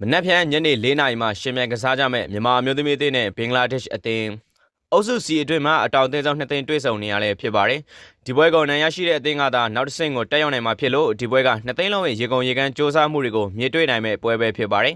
မနက်ဖြန်ညနေ၄နာရီမှာရှင်မြန်ကစားကြမဲ့မြန်မာအမျိုးသမီးအသင်းနဲ့ဘင်္ဂလားဒေ့ရှ်အသင်းအုပ်စုစီအတွင်းမှာအတောင်အသင်းဆောင်နှစ်သင်းတွေ့ဆုံနေရလဲဖြစ်ပါတယ် ဒီပွဲကိုနိုင်ရရှိတဲ့အသင်းကသာနောက်တစ်ဆင့်ကိုတက်ရောက်နိုင်မှာဖြစ်လို့ဒီပွဲကနှစ်သိန်းလုံးရဲ့ရေကုန်ရေကမ်းစ조사မှုတွေကိုမြေတွေ့နိုင်မဲ့ပွဲပဲဖြစ်ပါတယ်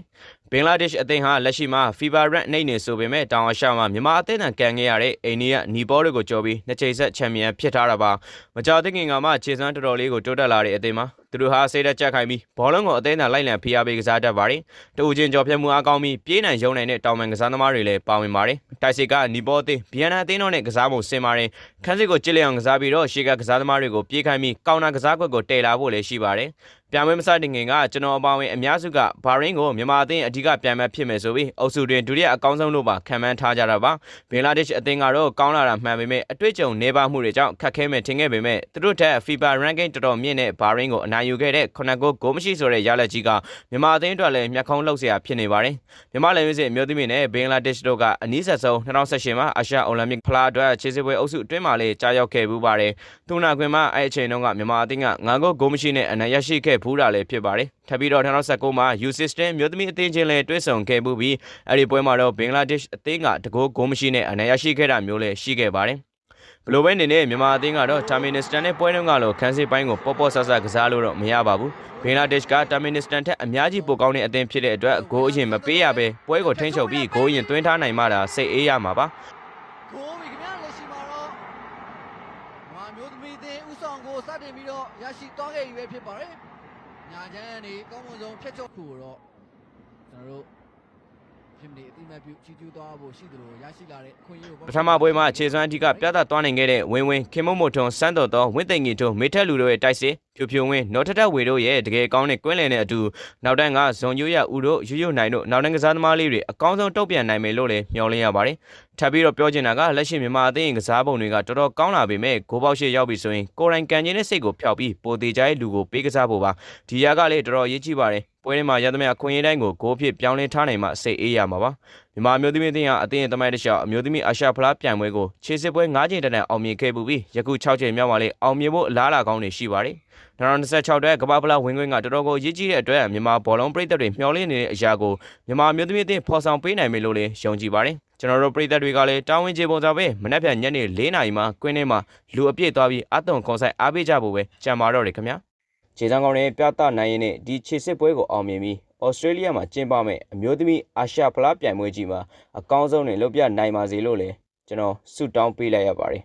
ဘင်္ဂလားဒေ့ရှ်အသင်းဟာလက်ရှိမှာ FIBA rank နှိမ့်နေဆိုပေမဲ့တောင်အာရှမှာမြန်မာအသင်းတန်ကန်ခဲ့ရတဲ့အိန္ဒိယနီပေါတွေကိုကြော်ပြီးနှစ်ချိန်ဆက်ချန်ပီယံဖြစ်ထားတာပါမကြာသေးခင်ကမှခြေစွမ်းတော်တော်လေးကိုတိုးတက်လာတဲ့အသင်းမှာသူတို့ဟာစိတ်သက်ကြက်ခိုင်းပြီးဘောလုံးကိုအသင်းတန်လိုက်လံဖိအားပေးကစားတတ်ပါတယ်တူချင်းကြော်ဖြတ်မှုအားကောင်းပြီးပြေးနိုင်ရုံနိုင်တဲ့တောင်ပန်ကစားသမားတွေလည်းပါဝင်ပါတယ်တိုက်စစ်ကနီပေါအသင်းဗီယက်နမ်အသင်းတို့နဲ့ကစားဖို့ဆင်ပါတယ်ခန်းစစ်ကိုကြစ်လျအောင်ကစားပြီးတော့ရှေ့ကကစားသမားတွေကိုပြေးခိုင်းပြီးကောင်နာကစားကွက်ကိုတည်လာဖို့လည်းရှိပါတယ် ပြိုင်ပွဲမစတင်ခင်ကကျွန်တော်အပေါင်းဝင်အများစုကဘာရင်းကိုမြန်မာအသင်းအဓိကပြိုင်ပွဲဖြစ်မယ်ဆိုပြီးအုပ်စုတွင်ဒုတိယအကောင်းဆုံးလို့ပါခံမှန်းထားကြတာပါဘင်္ဂလားဒေ့ရှ်အသင်းကတော့ကောင်းလာတာမှန်ပေမဲ့အတွေ့အကြုံနေပါမှုတွေကြောင့်ခက်ခဲမဲ့ထင်ခဲ့ပေမဲ့သူတို့ထက် FIBA ranking တော်တော်မြင့်တဲ့ဘာရင်းကိုအနိုင်ယူခဲ့တဲ့ခုနစ်ဂိုးဂိုးမရှိဆိုတဲ့ရလဒ်ကြီးကမြန်မာအသင်းအတွက်လည်းမျက်ခုံးလောက်စရာဖြစ်နေပါတယ်မြန်မာလည်းရွေးစစ်အမျိုးသမီးနဲ့ဘင်္ဂလားဒေ့ရှ်တို့ကအနည်းဆက်ဆုံး2018မှာအာရှအိုလံပစ်ဖလားအတွက်ခြေစစ်ပွဲအုပ်စုအတွင်းမှာလည်းကြားရောက်ခဲ့ဘူးပါတယ်သူနာခွင်မှာအဲ့အချိန်တုန်းကမြန်မာအသင်းက9ဂိုးဂိုးမရှိနဲ့အနိုင်ရရှိခဲ့ဘူးတာလည်းဖြစ်ပါတယ်ထပ်ပြီးတော့2019မှာ U16 မျိုးသမီးအသင်းချင်းလည်းတွဲဆုံခဲ့မှုပြီးအဲ့ဒီပွဲမှာတော့ဘင်္ဂလားဒေ့ရှ်အသင်းကတကိုးဂိုးမရှိနဲ့အနိုင်ရရှိခဲ့တာမျိုးလည်းရှိခဲ့ပါတယ်ဘလိုပဲနေနဲ့မြန်မာအသင်းကတော့တာမီနစ္စတန်နဲ့ပွဲတုန်းကလိုခန်းစစ်ပိုင်းကိုပေါ့ပေါ့ဆဆကစားလို့တော့မရပါဘူးဘင်္ဂလားဒေ့ရှ်ကတာမီနစ္စတန်ထက်အများကြီးပိုကောင်းတဲ့အသင်းဖြစ်တဲ့အတွက်ဂိုးအရင်မပေးရပဲပွဲကိုထိန်းချုပ်ပြီးဂိုးအရင်သွင်းထားနိုင်မှသာစိတ်အေးရမှာပါကိုပြီခင်ဗျာလက်ရှိမှာတော့မာမျိုးသမီးအသင်းဥဆောင်ကိုစတင်ပြီးတော့ရရှိသွားခဲ့ပြီပဲဖြစ်ပါတယ် ညာချမ်းကနေကောင်းမွန်ဆုံးဖြတ်ချုပ်ခုကိုတော့ကျွန်တော်တို့ဖြစ်နေအတိမတ်ပြုချီးကျူးသွားဖို့ရှိသလိုရရှိလာတဲ့အခွင့်အရေးကိုပထမပွဲမှာခြေစွမ်းအဓိကပြသသွားနိုင်ခဲ့တဲ့ဝင်းဝင်းခင်မုံမိုထွန်စန်းတော်တော်ဝင်းသိန်ကြီးတို့မေထက်လူတို့ရဲ့တိုက်စစ် ဖြူဖြူဝင်းနော်ထထဝေတို့ရဲ့တကယ်ကောင်းတဲ့ကွင်းလည်နဲ့အတူနောက်တန်းကဇွန်ရွရဦးတို့ရွရွနိုင်တို့နောက်တန်းကစားသမားလေးတွေအကောင်းဆုံးတုတ်ပြန်နိုင်မယ်လို့လည်းမျှော်လင့်ရပါတယ်ထပ်ပြီးတော့ပြောချင်တာကလက်ရှိမြန်မာအသင်းရဲ့ကစားပုံတွေကတော်တော်ကောင်းလာပေမဲ့ဂိုးပေါက်ရှိရောက်ပြီဆိုရင်ကိုယ်တိုင်ကန်ကျင်တဲ့စိတ်ကိုဖျောက်ပြီးပိုသေးကြတဲ့လူကိုပေးကစားဖို့ပါဒီရကလည်းတော်တော်ရေးကြည့်ပါတယ်ပွဲထဲမှာရသမျှအခွင့်အရေးတိုင်းကိုဂိုးဖြစ်ပြောင်းလဲထားနိုင်မှစိတ်အေးရမှာပါ မြန်မာမျိုးသမီးအသင်းဟာအသင်းရဲ့တမိုင်းတစ်လျှောက်အမျိုးသမီးအာရှဖလားပြိုင်ပွဲကိုခြေစစ်ပွဲ9ချိန်တန်းတန်းအောင်မြင်ခဲ့ပူပြီးယခု6ချိန်မြောက်မှာလည်းအောင်မြင်ဖို့အလားအလာကောင်းတွေရှိပါတယ်2026တဲ့ကမ္ဘာဖလားဝင်ခွင့်ကတော်တော်ကိုရည်ကြီးတဲ့အတွက်မြန်မာဘောလုံးပြည်သက်တွေမျှော်လင့်နေတဲ့အရာကိုမြန်မာမျိုးသမီးအသင်းဖော်ဆောင်ပေးနိုင်မယ်လို့လည်းယုံကြည်ပါတယ်ကျွန်တော်တို့ပြည်သက်တွေကလည်းတာဝန်ကျေပုံစံပဲမနေ့ပြန်ညနေ4နာရီမှာကွင်းထဲမှာလူအပြည့်သွားပြီးအသွန်ခွန်ဆိုင်အားပေးကြဖို့ပဲကြံပါတော့တယ်ခင်ဗျာခြေစမ်းကောင်းတဲ့ပြသနိုင်ရင်နဲ့ဒီခြေစစ်ပွဲကိုအောင်မြင်ပြီး ဩစတြေးလျမှာကျင်းပမဲ့အမျိုးသမီးအာရှဖလားပြိုင်ပွဲကြီးမှာအကောင်းဆုံးနဲ့လုပ်ပြနိုင်ပါစေလို့လည်းကျွန်တော်ဆုတောင်းပေးလိုက်ရပါတယ်